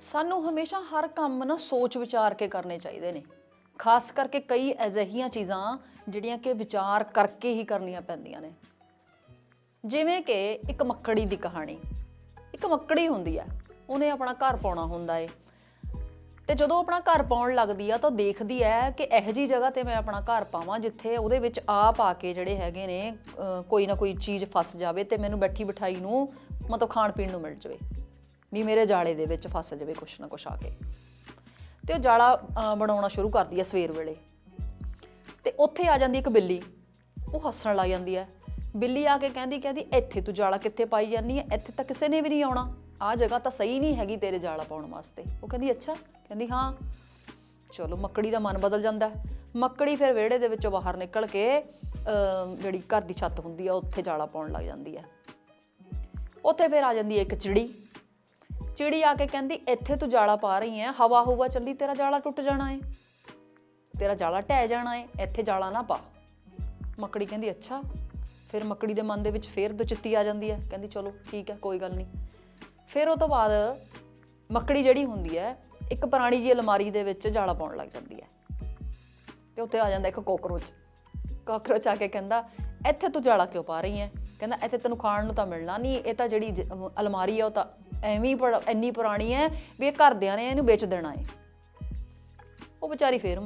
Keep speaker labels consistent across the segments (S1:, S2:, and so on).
S1: ਸਾਨੂੰ ਹਮੇਸ਼ਾ ਹਰ ਕੰਮ ਨਾ ਸੋਚ ਵਿਚਾਰ ਕੇ ਕਰਨੇ ਚਾਹੀਦੇ ਨੇ। ਖਾਸ ਕਰਕੇ ਕਈ ਅਜਿਹੀਆਂ ਚੀਜ਼ਾਂ ਜਿਹੜੀਆਂ ਕਿ ਵਿਚਾਰ ਕਰਕੇ ਹੀ ਕਰਨੀਆਂ ਪੈਂਦੀਆਂ ਨੇ। ਜਿਵੇਂ ਕਿ ਇੱਕ ਮੱਕੜੀ ਦੀ ਕਹਾਣੀ। ਇੱਕ ਮੱਕੜੀ ਹੁੰਦੀ ਹੈ ਉਹਨੇ ਆਪਣਾ ਘਰ ਪਾਉਣਾ ਹੁੰਦਾ ਏ। ਤੇ ਜਦੋਂ ਆਪਣਾ ਘਰ ਪਾਉਣ ਲੱਗਦੀ ਆ ਤਾਂ ਦੇਖਦੀ ਹੈ ਕਿ ਇਹੋ ਜੀ ਜਗ੍ਹਾ ਤੇ ਮੈਂ ਆਪਣਾ ਘਰ ਪਾਵਾਂ ਜਿੱਥੇ ਉਹਦੇ ਵਿੱਚ ਆਪ ਆ ਕੇ ਜਿਹੜੇ ਹੈਗੇ ਨੇ ਕੋਈ ਨਾ ਕੋਈ ਚੀਜ਼ ਫਸ ਜਾਵੇ ਤੇ ਮੈਨੂੰ ਬੈਠੀ ਬਿਠਾਈ ਨੂੰ ਮਤਲਬ ਖਾਣ ਪੀਣ ਨੂੰ ਮਿਲ ਜਾਵੇ। ਵੀ ਮੇਰੇ ਜਾਲੇ ਦੇ ਵਿੱਚ ਫਸ ਜਾਵੇ ਕੁਛ ਨਾ ਕੁਛ ਆ ਕੇ। ਤੇ ਉਹ ਜਾਲਾ ਬਣਾਉਣਾ ਸ਼ੁਰੂ ਕਰਦੀ ਹੈ ਸਵੇਰ ਵੇਲੇ। ਤੇ ਉੱਥੇ ਆ ਜਾਂਦੀ ਇੱਕ ਬਿੱਲੀ। ਉਹ ਹੱਸਣ ਲੱਗ ਜਾਂਦੀ ਹੈ ਬਿੱਲੀ ਆ ਕੇ ਕਹਿੰਦੀ ਕਹਿੰਦੀ, ਇੱਥੇ ਤੂੰ ਜਾਲਾ ਕਿੱਥੇ ਪਾਈ ਜਾਂਦੀ ਹੈ ਇੱਥੇ ਤਾਂ ਕਿਸੇ ਨੇ ਵੀ ਨਹੀਂ ਆਉਣਾ। ਆ ਜਗ੍ਹਾ ਤਾਂ ਸਹੀ ਨਹੀਂ ਹੈਗੀ ਤੇਰੇ ਜਾਲਾ ਪਾਉਣ ਵਾਸਤੇ। ਉਹ ਕਹਿੰਦੀ, ਅੱਛਾ। ਕਹਿੰਦੀ, ਹਾਂ। ਚਲੋ, ਮੱਕੜੀ ਦਾ ਮਨ ਬਦਲ ਜਾਂਦਾ ਮੱਕੜੀ ਫਿਰ ਵਿਹੜੇ ਦੇ ਵਿੱਚੋਂ ਬਾਹਰ ਨਿਕਲ ਕੇ ਜਿਹੜੀ ਘਰ ਦੀ ਛੱਤ ਹੁੰਦੀ ਆ, ਉੱਥੇ ਜਾਲਾ ਪਾਉਣ ਲੱਗ ਜਾਂਦੀ ਹੈ। ਉੱਥੇ ਫਿਰ ਆ ਜਾਂਦੀ ਹੈ ਇੱਕ ਚਿੜੀ। ਚਿੜੀ ਆ ਕੇ ਕਹਿੰਦੀ, ਇੱਥੇ ਤੂੰ ਜਾਲਾ ਪਾ ਰਹੀ ਹੈ ਹਵਾ ਹੁਵਾ ਚੱਲੀ, ਤੇਰਾ ਜਾਲਾ ਟੁੱਟ ਜਾਣਾ ਏ। ਤੇਰਾ ਜਾਲਾ ਢਹਿ ਜਾਣਾ ਏ। ਇੱਥੇ ਜਾਲਾ ਨਾ ਪਾ। ਮੱਕੜੀ ਕਹਿੰਦੀ, ਅੱਛਾ। ਫਿਰ ਮੱਕੜੀ ਦੇ ਮਨ ਦੇ ਵਿੱਚ ਫੇਰ ਦੁਚਿੱਤੀ ਆ ਜਾਂਦੀ ਹੈ ਕਹਿੰਦੀ, ਚਲੋ, ਠੀਕ ਹੈ ਕੋਈ ਗੱਲ ਨਹੀਂ। ਫਿਰ ਉਹ ਤੋਂ ਬਾਅਦ ਮੱਕੜੀ ਜਿਹੜੀ ਹੁੰਦੀ ਹੈ ਇੱਕ ਪੁਰਾਣੀ ਜਿਹੀ ਅਲਮਾਰੀ ਦੇ ਵਿੱਚ ਜਾਲਾ ਪਾਉਣ ਲੱਗ ਜਾਂਦੀ ਹੈ ਤੇ ਉੱਥੇ ਆ ਜਾਂਦਾ ਇੱਕ ਕੋਕਰੋਚ। ਕਾਕਰੋਚ ਆ ਕੇ ਕਹਿੰਦਾ, ਇੱਥੇ ਤੂੰ ਜਾਲਾ ਕਿਉਂ ਪਾ ਰਹੀ ਹੈ ਕਹਿੰਦਾ, ਇੱਥੇ ਤੈਨੂੰ ਖਾਣ ਨੂੰ ਤਾਂ ਮਿਲਣਾ ਨਹੀਂ। ਇਹ ਤਾਂ ਜਿਹੜੀ ਜ- ਅਲਮਾਰੀ ਆ, ਉਹ ਤਾਂ ਐਵੇਂ ਹੀ ਇੰਨੀ ਪੁਰਾਣੀ ਹੈ ਵੀ ਇਹ ਘਰਦਿਆਂ ਨੇ ਇਹਨੂੰ ਵੇਚ ਦੇਣਾ ਹੈ ਉਹ ਵਿਚਾਰੀ ਫੇਰ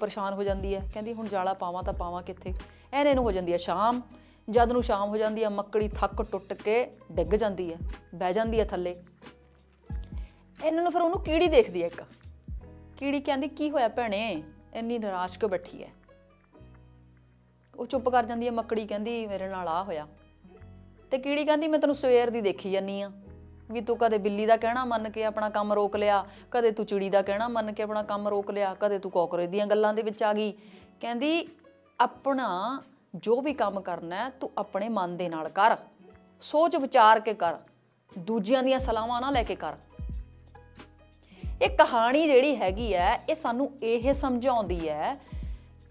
S1: ਪਰੇਸ਼ਾਨ ਹੋ ਜਾਂਦੀ ਹੈ। ਕਹਿੰਦੀ, ਹੁਣ ਜਾਲਾ ਪਾਵਾਂ ਤਾਂ ਪਾਵਾਂ ਕਿੱਥੇ? ਐਨੇ ਨੂੰ ਹੋ ਜਾਂਦੀ ਹੈ ਸ਼ਾਮ। ਜਦ ਨੂੰ ਸ਼ਾਮ ਹੋ ਜਾਂਦੀ ਹੈ, ਮੱਕੜੀ ਥੱਕ ਟੁੱਟ ਕੇ ਡਿੱਗ ਜਾਂਦੀ ਹੈ, ਬਹਿ ਜਾਂਦੀ ਹੈ ਥੱਲੇ। ਇਹਨਾਂ ਨੂੰ ਫਿਰ ਉਹਨੂੰ ਕੀੜੀ ਦੇਖਦੀ ਹੈ ਇੱਕ। ਕੀੜੀ ਕਹਿੰਦੀ, ਕੀ ਹੋਇਆ ਭੈਣੇ? ਇੰਨੀ ਨਿਰਾਸ਼ ਕਿਉਂ ਬੈਠੀ ਹੈ? ਉਹ ਚੁੱਪ ਕਰ ਜਾਂਦੀ ਹੈ, ਮੱਕੜੀ ਕਹਿੰਦੀ, ਮੇਰੇ ਨਾਲ ਆ ਹੋਇਆ। ਤੇ ਕੀੜੀ ਕਹਿੰਦੀ, ਮੈਂ ਤੈਨੂੰ ਸਵੇਰ ਦੀ ਦੇਖੀ ਜਾਨੀ ਆ ਵੀ ਤੂੰ ਕਦੇ ਬਿੱਲੀ ਦਾ ਕਹਿਣਾ ਮੰਨ ਕੇ ਆਪਣਾ ਕੰਮ ਰੋਕ ਲਿਆ, ਕਦੇ ਤੂੰ ਚਿੜੀ ਦਾ ਕਹਿਣਾ ਮੰਨ ਕੇ ਆਪਣਾ ਕੰਮ ਰੋਕ ਲਿਆ, ਕਦੇ ਤੂੰ ਕੋਕਰੇ ਦੀਆਂ ਗੱਲਾਂ ਦੇ ਵਿੱਚ ਆ ਗਈ। ਕਹਿੰਦੀ, ਆਪਣਾ ਜੋ ਵੀ ਕੰਮ ਕਰਨਾ ਹੈ, ਤੂੰ ਆਪਣੇ ਮਨ ਦੇ ਨਾਲ ਕਰ, ਸੋਚ ਵਿਚਾਰ ਕੇ ਕਰ, ਦੂਜਿਆਂ ਦੀਆਂ ਸਲਾਹਾਂ ਨਾ ਲੈ ਕੇ ਕਰ। ਇਹ ਕਹਾਣੀ ਜਿਹੜੀ ਹੈਗੀ ਹੈ, ਇਹ ਸਾਨੂੰ ਇਹ ਸਮਝਾਉਂਦੀ ਹੈ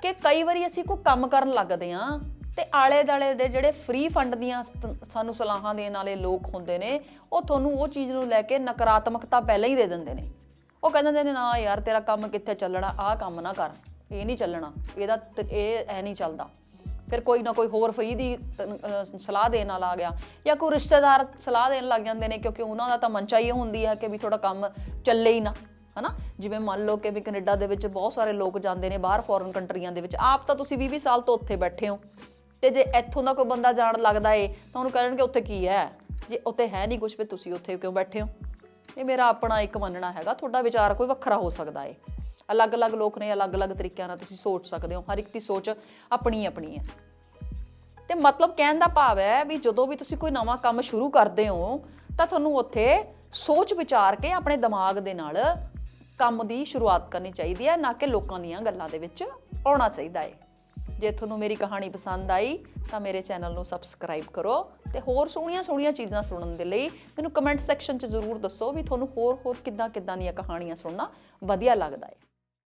S1: ਕਿ ਕਈ ਵਾਰੀ ਅਸੀਂ ਕੋਈ ਕੰਮ ਕਰਨ ਲੱਗਦੇ ਆਂ ਤੇ ਆਲੇ ਦਾਲੇ ਦੇ ਜਿਹੜੇ ਫ੍ਰੀ ਫੰਡ ਦੀਆਂ ਸਾਨੂੰ ਸਲਾਹਾਂ ਦੇਣ ਵਾਲੇ ਲੋਕ ਹੁੰਦੇ ਨੇ, ਉਹ ਤੁਹਾਨੂੰ ਉਹ ਚੀਜ਼ ਨੂੰ ਲੈ ਕੇ ਨਕਾਰਾਤਮਕਤਾ ਪਹਿਲਾਂ ਹੀ ਦੇ ਦਿੰਦੇ ਨੇ। ਉਹ ਕਹਿੰਦੇ ਨੇ, ਨਾ ਯਾਰ, ਤੇਰਾ ਕੰਮ ਕਿੱਥੇ ਚੱਲਣਾ? ਆਹ ਕੰਮ ਨਾ ਕਰ। ਇਹ ਨਹੀਂ ਚੱਲਣਾ। ਇਹਦਾ ਇਹ ਐ ਨਹੀਂ ਚੱਲਦਾ। ਫਿਰ ਕੋਈ ਨਾ ਕੋਈ ਹੋਰ ਫ੍ਰੀ ਦੀ ਸਲਾਹ ਦੇਣ ਵਾਲਾ ਆ ਗਿਆ। ਜਾਂ ਕੋਈ ਰਿਸ਼ਤੇਦਾਰ ਸਲਾਹ ਦੇਣ ਲੱਗ ਜਾਂਦੇ ਨੇ, ਕਿਉਂਕਿ ਉਹਨਾਂ ਦਾ ਤਾਂ ਮਨਚਾ ਹੀ ਹੁੰਦੀ ਹੈ ਕਿ ਵੀ ਥੋੜਾ ਕੰਮ ਚੱਲੇ ਹੀ ਨਾ, ਹਨਾ? ਜਿਵੇਂ ਮੰਨ ਲਓ ਕਿ ਵੀ ਕੈਨੇਡਾ ਦੇ ਵਿੱਚ ਬਹੁਤ ਸਾਰੇ ਲੋਕ ਜਾਂਦੇ ਨੇ, ਬਾਹਰ ਫੋਰਨ ਕੰਟਰੀਆਂ ਦੇ ਵਿੱਚ। ਆਪ ਤਾਂ ਤੁਸੀਂ 20-20 ਸਾਲ ਤੋਂ ਉੱਥੇ ਬੈਠੇ ਹੋ। ਤੇ ਜੇ ਇੱਥੋਂ ਦਾ ਕੋਈ ਬੰਦਾ ਜਾਣ ਲੱਗਦਾ ਏ, ਤਾਂ ਉਹਨੂੰ ਕਹਿਣਗੇ ਉੱਥੇ ਕੀ ਹੈ? ਜੇ ਉੱਥੇ ਹੈ ਨਹੀਂ ਕੁਝ ਵੀ ਤੁਸੀਂ ਉੱਥੇ ਕਿਉਂ ਬੈਠੇ ਹੋ? ਇਹ ਮੇਰਾ ਆਪਣਾ ਇੱਕ ਮੰਨਣਾ ਹੈਗਾ, ਤੁਹਾਡਾ ਵਿਚਾਰ ਕੋਈ ਵੱਖਰਾ ਹੋ ਸਕਦਾ ਏ। ਅਲੱਗ-ਅਲੱਗ ਲੋਕ ਨੇ, ਅਲੱਗ-ਅਲੱਗ ਤਰੀਕਿਆਂ ਨਾਲ ਤੁਸੀਂ ਸੋਚ ਸਕਦੇ ਹੋ, ਹਰ ਇੱਕ ਦੀ ਸੋਚ ਆਪਣੀ ਆਪਣੀ ਹੈ। ਤੇ ਮਤਲਬ ਕਹਿਣ ਦਾ ਭਾਵ ਹੈ ਵੀ ਜਦੋਂ ਵੀ ਤੁਸੀਂ ਕੋਈ ਨਵਾਂ ਕੰਮ ਸ਼ੁਰੂ ਕਰਦੇ ਹੋ, ਤਾਂ ਤੁਹਾਨੂੰ ਉੱਥੇ ਸੋਚ ਵਿਚਾਰ ਕੇ ਆਪਣੇ ਦਿਮਾਗ ਦੇ ਨਾਲ ਕੰਮ ਦੀ ਸ਼ੁਰੂਆਤ ਕਰਨੀ ਚਾਹੀਦੀ ਹੈ, ਨਾ ਕਿ ਲੋਕਾਂ ਦੀਆਂ ਗੱਲਾਂ ਦੇ ਵਿੱਚ ਆਉਣਾ ਚਾਹੀਦਾ ਹੈ ਜੇ ਤੁਹਾਨੂੰ ਮੇਰੀ ਕਹਾਣੀ ਪਸੰਦ ਆਈ, ਤਾਂ ਮੇਰੇ ਚੈਨਲ ਨੂੰ ਸਬਸਕ੍ਰਾਈਬ ਕਰੋ ਤੇ ਹੋਰ ਸੋਹਣੀਆਂ ਸੋਹਣੀਆਂ ਚੀਜ਼ਾਂ ਸੁਣਨ ਦੇ ਲਈ ਮੈਨੂੰ ਕਮੈਂਟ ਸੈਕਸ਼ਨ 'ਚ ਜ਼ਰੂਰ ਦੱਸੋ ਵੀ ਤੁਹਾਨੂੰ ਹੋਰ ਹੋਰ ਕਿੱਦਾਂ ਕਿੱਦਾਂ ਦੀਆਂ ਕਹਾਣੀਆਂ ਸੁਣਨਾ ਵਧੀਆ ਲੱਗਦਾ ਹੈ।